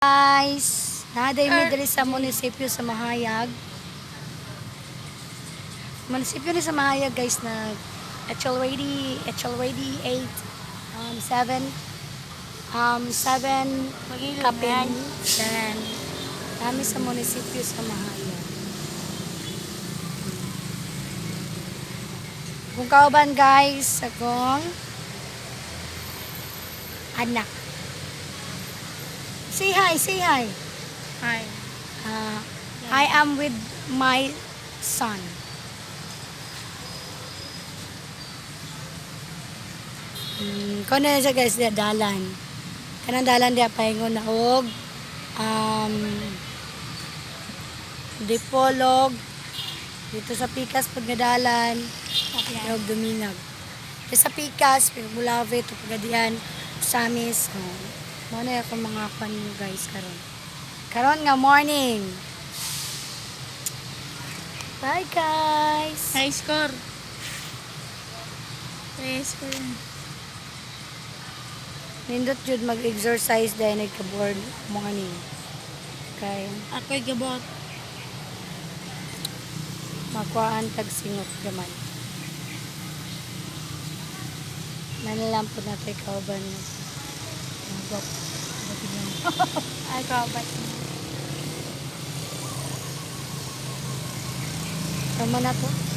Guys, naday mi diri sa munisipyo sa Mahayag. Munisipyo ni sa Mahayag guys na Etchelready, Etchelready 8 um 7 um 7 Kapin. Then kami sa munisipyo sa Mahayag. Kung kauban guys, akong anak. Say hi, say hi. Hi. Uh, I am with my son. Mm, kung na siya guys, diya dalan. Kanang dalan diya pahingon na og um, dipolog dito sa Pikas pagadalan og Duminag. Dito sa Pikas, Pagmulave, ito pagadian, Samis. Oh. Mo na ako mga nyo guys karon. Karon nga morning. Bye guys. High score. High score. Nindot jud mag-exercise dahil nagka-board mo nga ni. Kay Ako'y gabot. makuhaan tag singot gaman. Nanilang po na tayo kauban mo. Magwap. Ay, kabat. Tama na to.